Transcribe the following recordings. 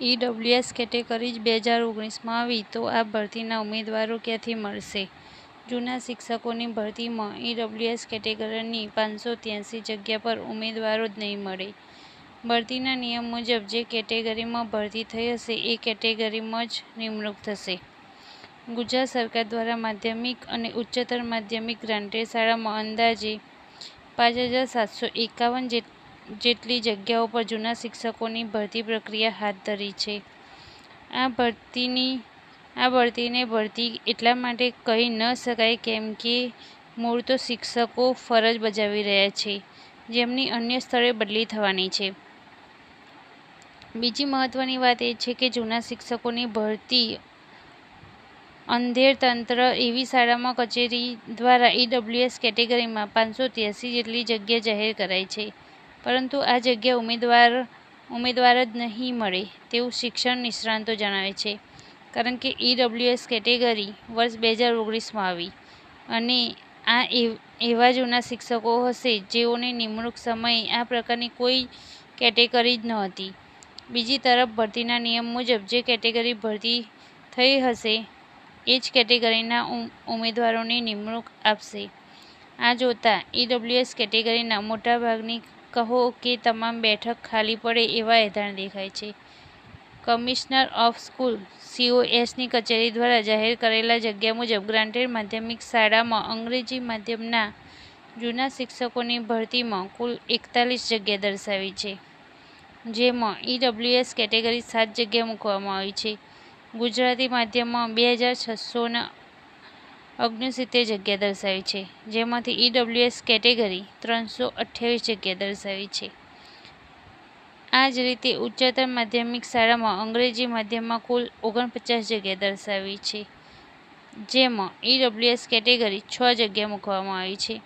EWS જ બે હજાર ઓગણીસમાં આવી તો આ ભરતીના ઉમેદવારો ક્યાંથી મળશે? જૂના શિક્ષકોની ભરતીમાં ઈડબ્લ્યુએસ કેટેગરીની પાંચસો ત્યાંસી જગ્યા પર ઉમેદવારો જ નહીં મળે. ભરતીના નિયમ મુજબ જે કેટેગરીમાં ભરતી થઈ હશે એ કેટેગરીમાં જ નિમણૂક થશે. ગુજરાત સરકાર દ્વારા માધ્યમિક અને ઉચ્ચતર માધ્યમિક ગ્રાન્ટેડ શાળામાં અંદાજે પાંચ હજાર સાતસો એકાવન જેટલી જગ્યાઓ પર જૂના શિક્ષકોની ભરતી પ્રક્રિયા હાથ ધરી છે. આ ભરતીની, આ ભરતીને ભરતી એટલા માટે કહી ન શકાય કેમ કે મૂળ તો શિક્ષકો ફરજ બજાવી રહ્યા છે, જેમની અન્ય સ્થળે બદલી થવાની છે. બીજી મહત્વની વાત એ છે કે જૂના શિક્ષકોની ભરતી અંધેર તંત્ર એવી શાળામાં કચેરી દ્વારા ઈડબ્લ્યુએસ કેટેગરીમાં પાંચસો ત્યાસી જેટલી જગ્યા જાહેર કરાઈ છે પરંતુ આ જગ્યા ઉમેદવાર ઉમેદવાર જ નહીં મળે તેવું શિક્ષણ નિષ્ણાતો જણાવે છે કારણ કે ઈડબ્લ્યુએસ કેટેગરી વર્ષ બે હજાર ઓગણીસમાં આવી અને આ એવા જૂના શિક્ષકો હશે જેઓની નિમણૂક સમયે આ પ્રકારની કોઈ કેટેગરી જ નહોતી. બીજી તરફ ભરતીના નિયમ મુજબ જે કેટેગરી ભરતી થઈ હશે, એ જ કેટેગરીના ઉમેદવારોની નિમણૂક આપશે આ જોતાં ઈડબ્લ્યુએસ કેટેગરીના મોટાભાગની કહો કે તમામ બેઠક ખાલી પડે એવા એધાણ દેખાય છે. કમિશનર ઓફ સ્કૂલ સીઓએસની કચેરી દ્વારા જાહેર કરેલા જગ્યા મુજબ ગ્રાન્ટેડ માધ્યમિક શાળામાં અંગ્રેજી માધ્યમના જૂના શિક્ષકોની ભરતીમાં કુલ એકતાલીસ જગ્યા દર્શાવી છે, જેમાં ઈડબ્લ્યુએસ કેટેગરી સાત જગ્યા મૂકવામાં આવી છે. ગુજરાતી માધ્યમમાં બે હજાર છસો ઓગણસિત્તેર જગ્યા દર્શાવી છે, જેમાંથી ઈડબ્લ્યુએસ કેટેગરી ત્રણસો અઠ્યાવીસ જગ્યા દર્શાવી છે. આ જ રીતે ઉચ્ચતર માધ્યમિક શાળામાં અંગ્રેજી માધ્યમમાં કુલ ઓગણપચાસ જગ્યા દર્શાવી છે, જેમાં ઈડબ્લ્યુએસ કેટેગરી છ જગ્યા મૂકવામાં આવી છે.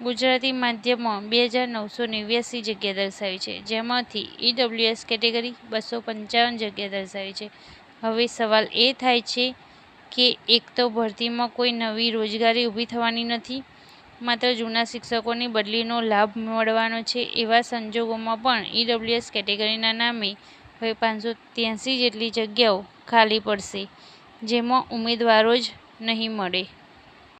ગુજરાતી માધ્યમમાં બે હજાર નવસો નેવ્યાસી જગ્યા દર્શાવી છે, જેમાંથી ઈડબ્લ્યુએસ કેટેગરી બસો પંચાવન જગ્યા દર્શાવી છે. હવે સવાલ એ થાય છે કે એક તો ભરતીમાં કોઈ નવી રોજગારી ઊભી થવાની નથી, માત્ર જૂના શિક્ષકોની બદલીનો લાભ મળવાનો છે એવા સંજોગોમાં પણ ઈડબ્લ્યુએસ કેટેગરીના નામે હવે પાંચસો ત્યાંસી જેટલી જગ્યાઓ ખાલી પડશે, જેમાં ઉમેદવારો જ નહીં મળે.